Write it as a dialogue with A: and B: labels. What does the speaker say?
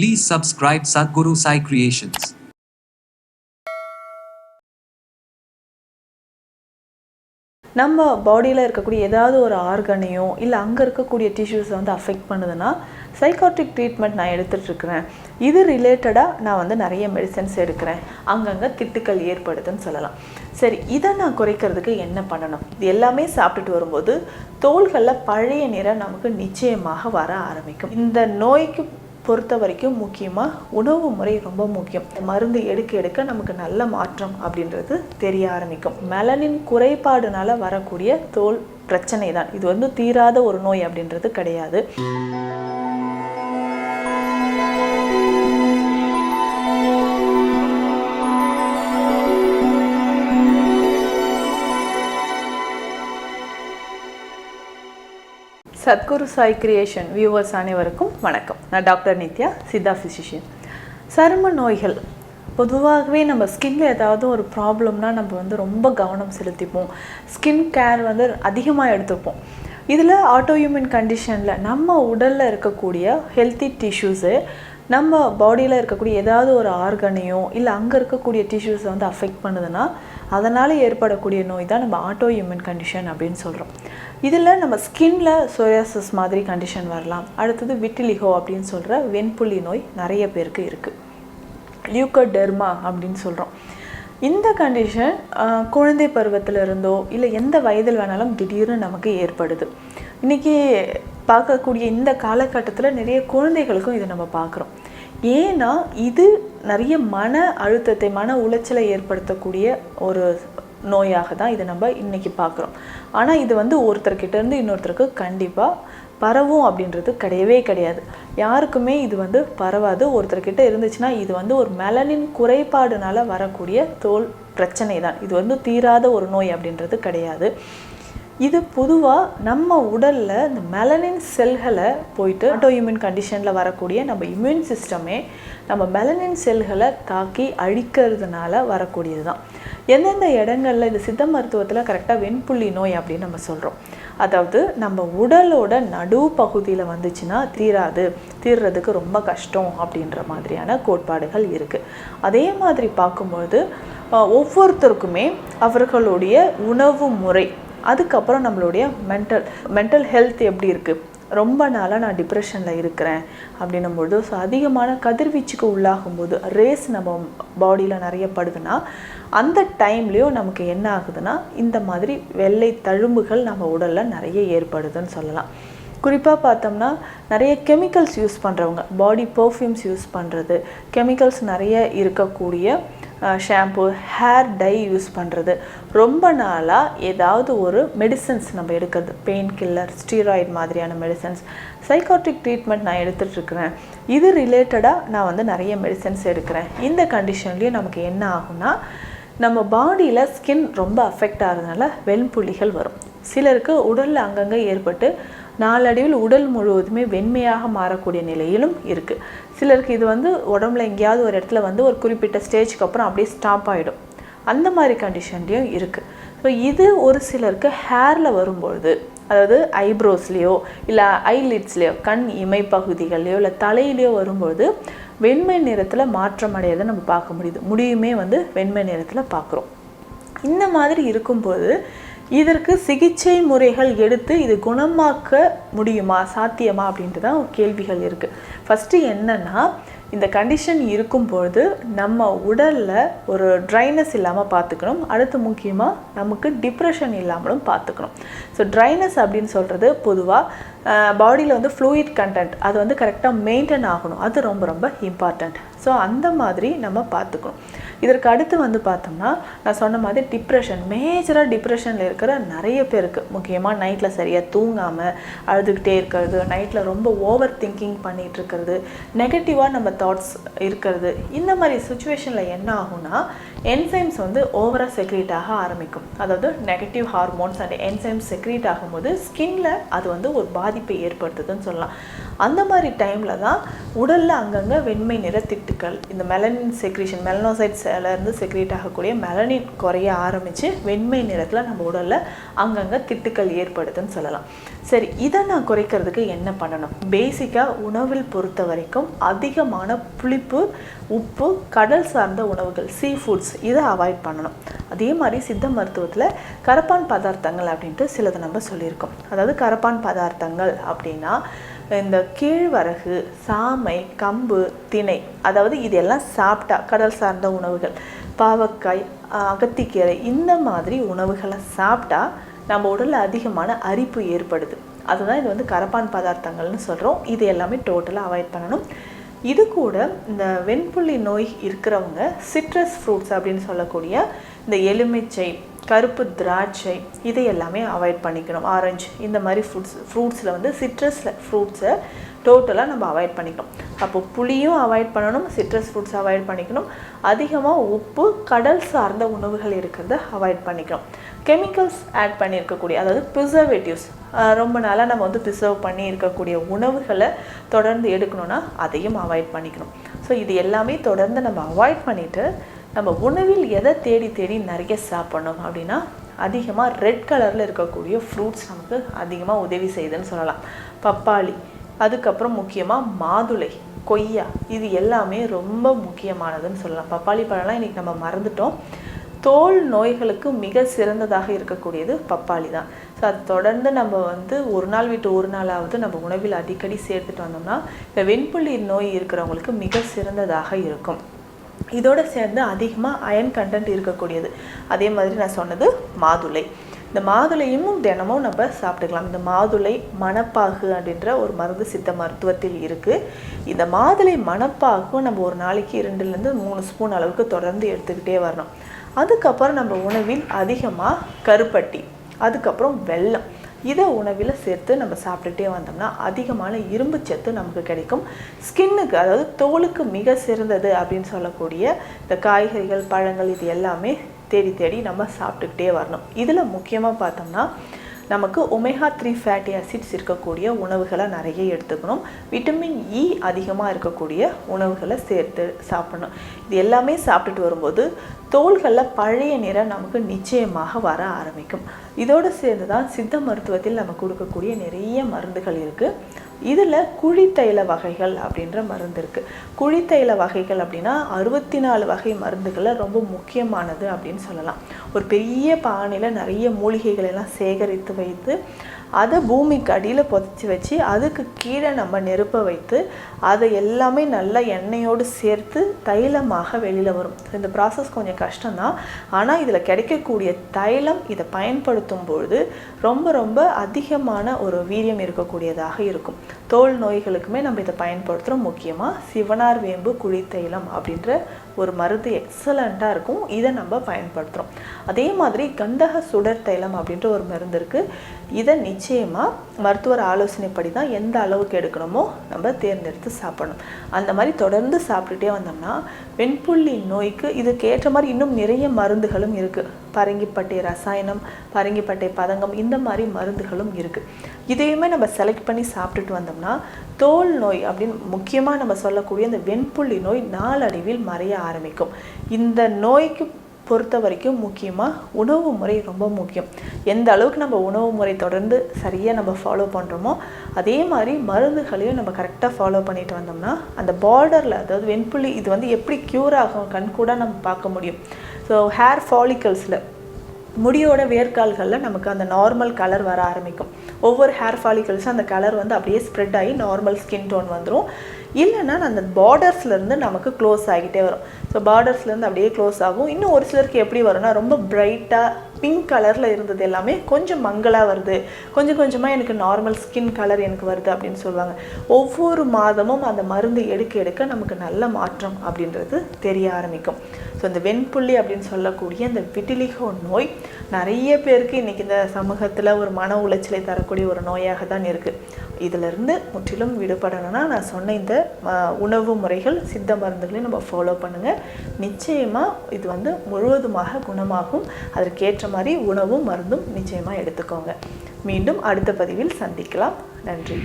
A: Please subscribe Sadhguru Sai Creations.
B: நம்ம பாடியில் இருக்கக்கூடிய ஏதாவது ஒரு ஆர்கனையோ இல்லை அங்கே இருக்கக்கூடிய டிஷ்யூஸை வந்து அஃபெக்ட் பண்ணுதுன்னா சைக்காட்ரிக் ட்ரீட்மெண்ட் நான் எடுத்துகிட்டுருக்குறேன் இது ரிலேட்டடாக நான் வந்து நிறைய மெடிசன்ஸ் எடுக்கிறேன். அங்கங்கே திட்டுக்கள் ஏற்படுதுன்னு சொல்லலாம். சரி இதை நான் குறைக்கிறதுக்கு என்ன பண்ணணும்? இது எல்லாமே சாப்பிட்டுட்டு வரும்போது தோள்களில் பழைய நிறம் நமக்கு நிச்சயமாக வர ஆரம்பிக்கும். இந்த நோய்க்கு பொறுத்த வரைக்கும் முக்கியமாக உணவு முறை ரொம்ப முக்கியம். மருந்து எடுக்க எடுக்க நமக்கு நல்ல மாற்றம் அப்படின்றது தெரிய ஆரம்பிக்கும். மெலனின் குறைபாடுனால வரக்கூடிய தோல் பிரச்சனை தான் இது வந்து தீராத ஒரு நோய் அப்படின்றது கிடையாது. சத்குரு சாய் கிரியேஷன் வியூவர்ஸ் அனைவருக்கும் வணக்கம். நான் டாக்டர் நித்யா சித்தா ஃபிசிஷியன் சரும நோய்கள் பொதுவாகவே நம்ம ஸ்கின்ல ஏதாவது ஒரு ப்ராப்ளம்னா நம்ம வந்து ரொம்ப கவனம் செலுத்திப்போம். ஸ்கின் கேர் வந்து அதிகமாக எடுத்துப்போம். இதில் ஆட்டோஹியூமன் கண்டிஷனில் நம்ம உடலில் இருக்கக்கூடிய ஹெல்த்தி டிஷ்யூஸு நம்ம பாடியில் இருக்கக்கூடிய ஏதாவது ஒரு ஆர்கனையோ இல்லை அங்கே இருக்கக்கூடிய டிஷ்யூஸை வந்து அஃபெக்ட் பண்ணுதுன்னா அதனால் ஏற்படக்கூடிய நோய் தான் நம்ம ஆட்டோ இம்யூன் கண்டிஷன் அப்படின்னு சொல்கிறோம் இதில் நம்ம ஸ்கின்ல சோயாசிஸ் மாதிரி கண்டிஷன் வரலாம். அடுத்தது விட்டிலிகோ அப்படின்னு சொல்கிற வெண்புள்ளி நோய் நிறைய பேருக்கு இருக்குது லியூக்கோடெர்மா அப்படின்னு சொல்கிறோம் இந்த கண்டிஷன் குழந்தை பருவத்தில் இருந்தோ இல்லை எந்த வயதில் வேணாலும் திடீர்னு நமக்கு ஏற்படுது. இன்றைக்கி பார்க்கக்கூடிய இந்த காலகட்டத்தில் நிறைய குழந்தைகளுக்கும் இதை நம்ம பார்க்குறோம். ஏன்னா இது நிறைய மன அழுத்தத்தை மன உளைச்சலை ஏற்படுத்தக்கூடிய ஒரு நோயாக தான் இதை நம்ம இன்றைக்கி பார்க்குறோம். ஆனால் இது வந்து ஒருத்தர்கிட்ட இருந்து இன்னொருத்தருக்கு கண்டிப்பாக பரவும் அப்படின்றது கிடையவே கிடையாது. யாருக்குமே இது வந்து பரவாது. ஒருத்தர்கிட்ட இருந்துச்சுன்னா இது வந்து ஒரு மெலனின் குறைபாடுனால வரக்கூடிய தோல் பிரச்சனை தான். இது வந்து தீராத ஒரு நோய் அப்படின்றது கிடையாது. இது பொதுவாக நம்ம உடலில் இந்த மெலனின் செல்களை போயிட்டு ஆட்டோஇம்யூன் கண்டிஷனில் வரக்கூடிய நம்ம இம்யூன் சிஸ்டமே நம்ம மெலனின் செல்களை தாக்கி அழிக்கிறதுனால வரக்கூடியது தான். எந்தெந்த இடங்களில் இது சித்த மருத்துவத்தில் கரெக்டாக வெண்புள்ளி நோய் அப்படின்னு நம்ம சொல்கிறோம் அதாவது நம்ம உடலோட நடு பகுதியில் வந்துச்சுன்னா தீராது தீர்றதுக்கு ரொம்ப கஷ்டம் அப்படின்ற மாதிரியான கோட்பாடுகள் இருக்குது அதே மாதிரி பார்க்கும்பொழுது ஒவ்வொருத்தருக்குமே அவர்களுடைய உணவு முறை அதுக்கப்புறம் நம்மளுடைய மென்டல் மென்டல் ஹெல்த் எப்படி இருக்குது ரொம்ப நாளாக நான் டிப்ரெஷனில் இருக்கிறேன் அப்படின்னும்போது ஸோ அதிகமான கதிர்வீச்சுக்கு உள்ளாகும்போது ரேஸ் நம்ம பாடியில் நிறைய படுதுன்னா அந்த டைம்லேயும் நமக்கு என்ன ஆகுதுன்னா இந்த மாதிரி வெள்ளை தழும்புகள் நம்ம உடலில் நிறைய ஏற்படுதுன்னு சொல்லலாம். குறிப்பாக பார்த்தோம்னா நிறைய கெமிக்கல்ஸ் யூஸ் பண்ணுறவங்க பாடி பர்ஃப்யூம்ஸ் யூஸ் பண்ணுறது கெமிக்கல்ஸ் நிறைய இருக்கக்கூடிய ஷாம்பு ஹேர் டை யூஸ் பண்ணுறது ரொம்ப நாளாக ஏதாவது ஒரு மெடிசன்ஸ் நம்ம எடுக்கிறது. பெயின் கில்லர் ஸ்டீராய்டு மாதிரியான மெடிசன்ஸ் சைக்காட்டிக் ட்ரீட்மெண்ட் நான் எடுத்துகிட்ருக்குறேன் இது ரிலேட்டடாக நான் வந்து நிறைய மெடிசன்ஸ் எடுக்கிறேன். இந்த கண்டிஷன்லேயும் நமக்கு என்ன ஆகும்னா நம்ம பாடியில் ஸ்கின் ரொம்ப அஃபெக்ட் ஆகிறதுனால வெண்புள்ளிகள் வரும். சிலருக்கு உடலில் அங்கங்கே ஏற்பட்டு நாளடைவில் உடல் முழுவதுமே வெண்மையாக மாறக்கூடிய நிலையிலும் இருக்குது சிலருக்கு இது வந்து உடம்புல எங்கேயாவது ஒரு இடத்துல வந்து ஒரு குறிப்பிட்ட ஸ்டேஜ்க்கு அப்புறம் அப்படியே ஸ்டாப் ஆகிடும் அந்த மாதிரி கண்டிஷன்லேயும் இருக்குது ஸோ இது ஒரு சிலருக்கு ஹேரில் வரும்பொழுது அதாவது ஐப்ரோஸ்லேயோ இல்லை ஐலிட்ஸ்லேயோ கண் இமை பகுதிகள்லையோ இல்லை தலையிலையோ வரும்பொழுது வெண்மை நிறத்தில் மாற்றம் அடையதை நம்ம பார்க்க முடியுது. முடியுமே வந்து வெண்மை நிறத்தில் பார்க்குறோம். இந்த மாதிரி இருக்கும்போது இதற்கு சிகிச்சை முறைகள் எடுத்து இது குணமாக்க முடியுமா சாத்தியமா அப்படின்ட்டு தான் கேள்விகள் இருக்குது ஃபஸ்ட்டு என்னென்னா இந்த கண்டிஷன் இருக்கும்பொழுது நம்ம உடலில் ஒரு ட்ரைனஸ் இல்லாமல் பார்த்துக்கணும் அடுத்து முக்கியமாக நமக்கு டிப்ரெஷன் இல்லாமலும் பார்த்துக்கணும் ஸோ ட்ரைனஸ் அப்படின்னு சொல்கிறது பொதுவாக பாடியில் வந்து ஃப்ளூயிட் கண்டென்ட் அது வந்து கரெக்டாக மெயின்டைன் ஆகணும். அது ரொம்ப ரொம்ப இம்பார்ட்டண்ட் ஸோ அந்த மாதிரி நம்ம பார்த்துக்கணும் இதற்கு அடுத்து வந்து பார்த்தோம்னா நான் சொன்ன மாதிரி டிப்ரெஷன் மேஜராக டிப்ரெஷனில் இருக்கிற நிறைய பேருக்கு முக்கியமாக நைட்டில் சரியாக தூங்காமல் அழுதுகிட்டே இருக்கிறது நைட்டில் ரொம்ப ஓவர் திங்கிங் பண்ணிகிட்டு இருக்கிறது நெகட்டிவாக நம்ம தாட்ஸ் இருக்கிறது. இந்த மாதிரி சுச்சுவேஷனில் என்ன ஆகும்னா என்சைம்ஸ் வந்து ஓவராக செக்ரீட் ஆக ஆரம்பிக்கும். அதாவது negative hormones and enzymes secrete ஆகும்போது ஸ்கின்ல அது வந்து ஒரு பாதிப்பை ஏற்படுத்துதுன்னு சொல்லலாம். அந்த மாதிரி டைமில் தான் உடலில் அங்கங்கே வெண்மை நிற திட்டுக்கள் இந்த மெலனின் செக்ரேஷன் மெலனோசைட்ஸ்லேருந்து செக்ரேட் ஆகக்கூடிய மெலனின் குறைய ஆரம்பித்து வெண்மை நிறத்தில் நம்ம உடலில் அங்கங்கே திட்டுக்கள் ஏற்படுதுன்னு சொல்லலாம். சரி இதை நான் குறைக்கிறதுக்கு என்ன பண்ணணும்? பேசிக்காக உணவில் பொறுத்த வரைக்கும் அதிகமான புளிப்பு உப்பு கடல் சார்ந்த உணவுகள் சீ ஃபுட்ஸ் இதை அவாய்ட் பண்ணணும். அதே மாதிரி சித்த மருத்துவத்தில் கரப்பான் பதார்த்தங்கள் அப்படின்ட்டு சிலது நம்ம சொல்லியிருக்கோம். அதாவது கரப்பான் பதார்த்தங்கள் அப்படின்னா இந்த கீழ்வரகு சாமை கம்பு திணை அதாவது இதெல்லாம் சாப்பிட்டா கடல் சார்ந்த உணவுகள் பாவக்காய் அகத்திக்கீரை இந்த மாதிரி உணவுகளை சாப்பிட்டா நம்ம உடலில் அதிகமான அரிப்பு ஏற்படுது. அதுதான் இது வந்து கரப்பான் பதார்த்தங்கள்னு சொல்கிறோம் இது எல்லாமே டோட்டலாக அவாய்ட் பண்ணணும். இது கூட இந்த வெண்புள்ளி நோய் இருக்கிறவங்க சிட்ரஸ் ஃப்ரூட்ஸ் அப்படின்னு சொல்லக்கூடிய இந்த எலுமிச்சை கருப்பு திராட்சை இதை எல்லாமே அவாய்ட் பண்ணிக்கணும். ஆரஞ்சு இந்த மாதிரி ஃப்ரூட்ஸ் ஃப்ரூட்ஸில் வந்து சிட்ரஸில் ஃப்ரூட்ஸை டோட்டலாக நம்ம அவாய்ட் பண்ணிக்கணும். அப்போ புளியும் அவாய்ட் பண்ணணும் சிட்ரஸ் ஃப்ரூட்ஸ் அவாய்ட் பண்ணிக்கணும். அதிகமாக உப்பு கடல் சார்ந்த உணவுகள் இருக்கிறத அவாய்ட் பண்ணிக்கணும். கெமிக்கல்ஸ் ஆட் பண்ணியிருக்கக்கூடிய அதாவது ப்ரிசர்வேட்டிவ்ஸ் ரொம்ப நாளாக நம்ம வந்து ப்ரிசர்வ் பண்ணி இருக்கக்கூடிய உணவுகளை தொடர்ந்து எடுக்கணும்னா அதையும் அவாய்ட் பண்ணிக்கணும். ஸோ இது எல்லாமே தொடர்ந்து நம்ம அவாய்ட் பண்ணிவிட்டு நம்ம உணவில் எதை தேடி தேடி நிறைய சாப்பிடணும் அப்படின்னா அதிகமாக ரெட் கலரில் இருக்கக்கூடிய ஃப்ரூட்ஸ் நமக்கு அதிகமாக உதவி செய்யுதுன்னு சொல்லலாம். பப்பாளி அதுக்கப்புறம் முக்கியமாக மாதுளை கொய்யா இது எல்லாமே ரொம்ப முக்கியமானதுன்னு சொல்லலாம். பப்பாளி பழம்லாம் இன்றைக்கி நம்ம மறந்துட்டோம். தோல் நோய்களுக்கு மிக சிறந்ததாக இருக்கக்கூடியது பப்பாளி தான். ஸோ அது தொடர்ந்து நம்ம வந்து ஒரு நாள் விட்டு ஒரு நாளாவது நம்ம உணவில் அடிக்கடி சேர்த்துட்டு வந்தோம்னா இந்த வெண்புள்ளி நோய் இருக்கிறவங்களுக்கு மிக சிறந்ததாக இருக்கும். இதோடு சேர்ந்து அதிகமாக அயன் கண்டென்ட் இருக்கக்கூடியது. அதே மாதிரி நான் சொன்னது மாதுளை. இந்த மாதுளையும் தினமும் நம்ம சாப்பிட்டுக்கலாம். இந்த மாதுளை மணப்பாகு அப்படின்ற ஒரு மருந்து சித்த மருத்துவத்தில் இருக்குது இந்த மாதுளை மணப்பாகும் நம்ம ஒரு நாளைக்கு இரண்டுலேருந்து மூணு ஸ்பூன் அளவுக்கு தொடர்ந்து எடுத்துக்கிட்டே வரணும். அதுக்கப்புறம் நம்ம உணவில் அதிகமாக கருப்பட்டி அதுக்கப்புறம் வெல்லம். இதை உணவில் சேர்த்து நம்ம சாப்பிட்டுட்டே வந்தோம்னா அதிகமான இரும்பு சத்து நமக்கு கிடைக்கும். ஸ்கின்னுக்கு அதாவது தோலுக்கு மிக சிறந்தது அப்படின்னு சொல்லக்கூடிய இந்த காய்கறிகள் பழங்கள் இது எல்லாமே தேடி தேடி நம்ம சாப்பிட்டுக்கிட்டே வரணும். இதில் முக்கியமாக பார்த்தோம்னா நமக்கு ஒமேகா த்ரீ ஃபேட்டி ஆசிட்ஸ் இருக்கக்கூடிய உணவுகளை நிறைய எடுத்துக்கணும். விட்டமின் இ e அதிகமாக இருக்கக்கூடிய உணவுகளை சேர்த்து சாப்பிடணும். இது எல்லாமே சாப்பிட்டுட்டு வரும்போது தோள்களில் பழைய நிறம் நமக்கு நிச்சயமாக வர ஆரம்பிக்கும். இதோடு சேர்ந்து தான் சித்த மருத்துவத்தில் நம்ம கொடுக்கக்கூடிய நிறைய மருந்துகள் இருக்குது இதில் குழித்தைல வகைகள் அப்படின்ற மருந்து இருக்குது குழித்தைல வகைகள் அப்படின்னா அறுபத்தி நாலு வகை மருந்துகளில் ரொம்ப முக்கியமானது அப்படின்னு சொல்லலாம். ஒரு பெரிய பானையில் நிறைய மூலிகைகள் எல்லாம் சேகரித்து வைத்து அதை பூமிக்கு அடியில் புதைச்சி வச்சு அதுக்கு கீழே நம்ம நெருப்பை வைத்து அதை எல்லாமே நல்லா எண்ணெயோடு சேர்த்து தைலமாக வெளியில் வரும். இந்த ப்ராசஸ் கொஞ்சம் கஷ்டம்தான். ஆனால் இதில் கிடைக்கக்கூடிய தைலம் இதை பயன்படுத்தும் பொழுது ரொம்ப ரொம்ப அதிகமான ஒரு வீரியம் இருக்கக்கூடியதாக இருக்கும். தோல் நோய்களுக்குமே நம்ம இதை பயன்படுத்துகிறோம் முக்கியமாக சிவனார் வேம்பு குழித்தைலம் அப்படின்ற ஒரு மருந்து எக்ஸலண்ட்டாக இருக்கும். இதை நம்ம பயன்படுத்துகிறோம் அதே மாதிரி கந்தக சுடர் தைலம் அப்படின்ற ஒரு மருந்து இருக்குது இதை நிச்சயமாக மருத்துவர் ஆலோசனைப்படி தான் எந்த அளவுக்கு எடுக்கணுமோ நம்ம தேர்ந்தெடுத்து சாப்பிடணும். அந்த மாதிரி தொடர்ந்து சாப்பிட்டுட்டே வந்தோம்னா வெண்புள்ளி நோய்க்கு இதுக்கேற்ற மாதிரி இன்னும் நிறைய மருந்துகளும் இருக்குது பரங்கிப்பட்டை ரசாயனம் பரங்கிப்பட்டை பதங்கம் இந்த மாதிரி மருந்துகளும் இருக்குது இதையுமே நம்ம செலக்ட் பண்ணி சாப்பிட்டுட்டு வந்தோம்னா தோல் நோய் அப்படின்னு முக்கியமாக நம்ம சொல்லக்கூடிய இந்த வெண்புள்ளி நோய் நாளடைவில் மறைய ஆரம்பிக்கும். இந்த நோய்க்கு பொறுத்த வரைக்கும் முக்கியமாக உணவு முறை ரொம்ப முக்கியம். எந்த அளவுக்கு நம்ம உணவு முறை தொடர்ந்து சரியாக நம்ம ஃபாலோ பண்ணுறோமோ அதே மாதிரி மருந்துகளையும் நம்ம கரெக்டாக ஃபாலோ பண்ணிட்டு வந்தோம்னா அந்த பார்டரில் அதாவது வெண்புள்ளி இது வந்து எப்படி க்யூர் ஆகும் கண் கூட நம்ம பார்க்க முடியும். ஸோ ஹேர் ஃபாலிக்கல்ஸில் முடியோட வேர்க்கால்களில் நமக்கு அந்த நார்மல் கலர் வர ஆரம்பிக்கும். ஒவ்வொரு ஹேர் ஃபாலிகல்ஸும் அந்த கலர் வந்து அப்படியே ஸ்ப்ரெட் ஆகி நார்மல் ஸ்கின் டோன் வந்துடும் இல்லைன்னா அந்த பார்டர்ஸ்லேருந்து நமக்கு க்ளோஸ் ஆகிட்டே வரும். ஸோ பார்டர்ஸ்லேருந்து அப்படியே க்ளோஸ் ஆகும். இன்னும் ஒரு சிலருக்கு எப்படி வரும்னா ரொம்ப பிரைட்டாக பிங்க் கலரில் இருந்தது எல்லாமே கொஞ்சம் மங்கலாக வருது. கொஞ்சம் கொஞ்சமாக எனக்கு நார்மல் ஸ்கின் கலர் எனக்கு வருது அப்படின்னு சொல்லுவாங்க. ஒவ்வொரு மாதமும் அந்த மருந்து எடுக்க எடுக்க நமக்கு நல்ல மாற்றம் அப்படின்றது தெரிய ஆரம்பிக்கும். ஸோ இந்த வெண்புள்ளி அப்படின்னு சொல்லக்கூடிய இந்த விட்டிலிகோ நோய் நிறைய பேருக்கு இன்றைக்கி இந்த சமூகத்தில் ஒரு மன உளைச்சலை தரக்கூடிய ஒரு நோயாக தான் இருக்குது இதிலிருந்து முற்றிலும் விடுபடணும்னா நான் சொன்ன இந்த உணவு முறைகள் சித்த மருந்துகளையும் நம்ம ஃபாலோ பண்ணுங்கள் நிச்சயமாக இது வந்து முழுவதுமாக குணமாகும். அதற்கேற்ற மாதிரி உணவும் மருந்தும் நிச்சயமாக எடுத்துக்கோங்க. மீண்டும் அடுத்த பதிவில் சந்திக்கலாம். நன்றி.